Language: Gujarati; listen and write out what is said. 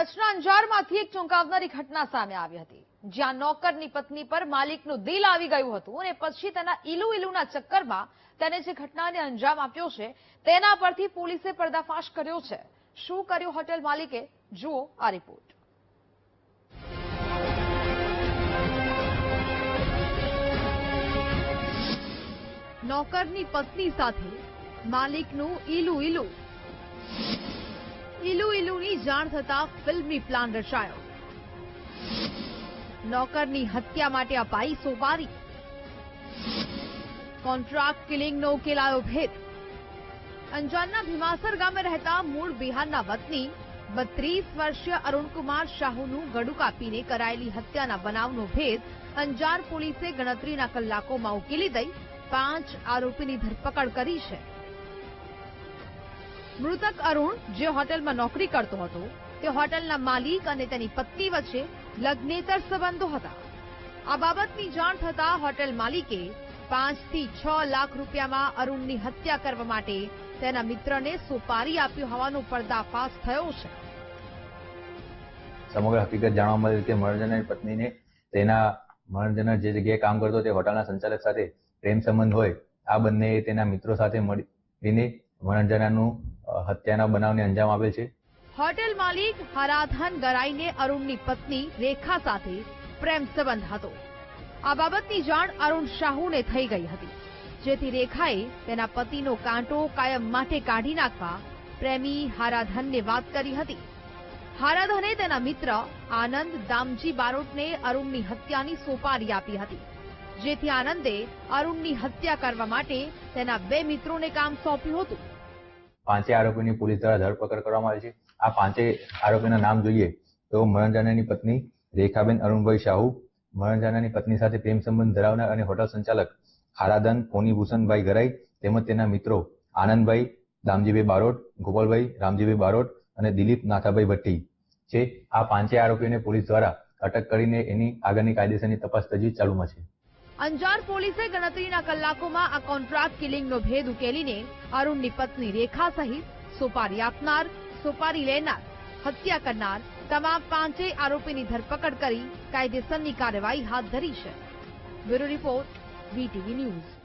કચ્છના અંજારમાંથી એક ચોંકાવનારી ઘટના સામે આવી હતી. જ્યાં નોકરની પત્ની પર માલિકનું દિલ આવી ગયું હતું અને પછી તેના ઈલુ ઈલુના ચક્કરમાં તેને જે ઘટનાને અંજામ આપ્યો છે, તેના પરથી પોલીસે પર્દાફાશ કર્યો છે. શું કર્યું હોટેલ માલિકે? જુઓ આ રિપોર્ટ. નોકરની પત્ની સાથે માલિકનું ઈલુ ઈલુ. ઈલુ ઈલુની જાણ થતા ફિલ્મી પ્લાન રચાયો. નોકરની હત્યા માટે અપાઈ સોપારી. કોન્ટ્રાક્ટ કિલિંગનો ઉકેલાયો ભેદ. અંજારના ભીમાસર ગામે રહેતા મૂળ બિહારના વતની બત્રીસ વર્ષીય અરુણકુમાર શાહુનું ગળું કાપીને કરાયેલી હત્યાના બનાવનો ભેદ અંજાર પોલીસે ગણતરીના કલાકોમાં ઉકેલી દઈ પાંચ આરોપીની ધરપકડ કરી છે. મૃતક અરુણ જે હોટેલમાં નોકરી કરતો હતો તે હોટેલના માલિક અને તેની પત્ની વચ્ચે લગ્નેતર સંબંધો હતા. આ બાબતની જાણ થતા હોટેલ માલિકે પાંચથી છ લાખ રૂપિયામાં અરુણની હત્યા કરવા માટે તેના મિત્રને સુપારી આપ્યું હોવાનો પર્દાફાશ થયો છે. સમગ્ર હકીકત જાણવા મળી કે મનોરંજનની પત્નીને તેના મનોરંજન જે જગ્યાએ કામ કરતો તે હોટલના સંચાલક સાથે પ્રેમ સંબંધ હોય આ બંને તેના મિત્રો સાથે મળીને મનોરંજનાનું અ, હત્યાના બનાવને અંજામ આપેલ છે. હોટેલ માલિક હરાધન ગરાઈને અરુણની પત્ની રેખા સાથે પ્રેમ સંબંધ હતો. આ બાબતની જાણ અરુણ શાહુને થઈ ગઈ હતી. જેથી રેખાએ તેના પતિનો કાંટો કાયમ માટે કાઢી નાખવા પ્રેમી હારાધનને વાત કરી હતી. હારાધને તેના મિત્ર આનંદ દામજી બારોટને અરુણની હત્યાની સોપારી આપી હતી. જેથી આનંદે અરુણની હત્યા કરવા માટે તેના બે મિત્રોને કામ સોંપ્યું હતું. પાંચે આરોપીની પોલીસ દ્વારા ધરપકડ કરવામાં આવી છે. આ પાંચે આરોપીના નામ જોઈએ તો મનોરંજનાની પત્ની રેખાબેન અરુણભાઈ શાહુ મનોરંજનાની પત્ની સાથે પ્રેમ સંબંધ ધરાવનાર અને હોટલ સંચાલક આરાધન કોનીભૂષણભાઈ ગરાઈ તેમજ તેના મિત્રો આનંદભાઈ, દામજીભાઈ બારોટ, ગોપાલભાઈ, રામજીભાઈ બારોટ અને દિલીપ નાથાભાઈ ભટ્ટી છે. આ પાંચે આરોપીઓને પોલીસ દ્વારા અટક કરીને એની આગળની કાયદેસરની તપાસ તજવીજ ચાલુમાં છે. અંજાર પોલીસે ગણતરીના કલાકોમાં આ કોન્ટ્રાક્ટ કિલિંગનો ભેદ ઉકેલીને અરુણની પત્ની રેખા સહિત સોપારી આપનાર, સોપારી લેનાર, હત્યા કરનાર તમામ પાંચેય આરોપીની ધરપકડ કરી કાયદેસરની કાર્યવાહી હાથ ધરી છે. Bureau report, VTV news.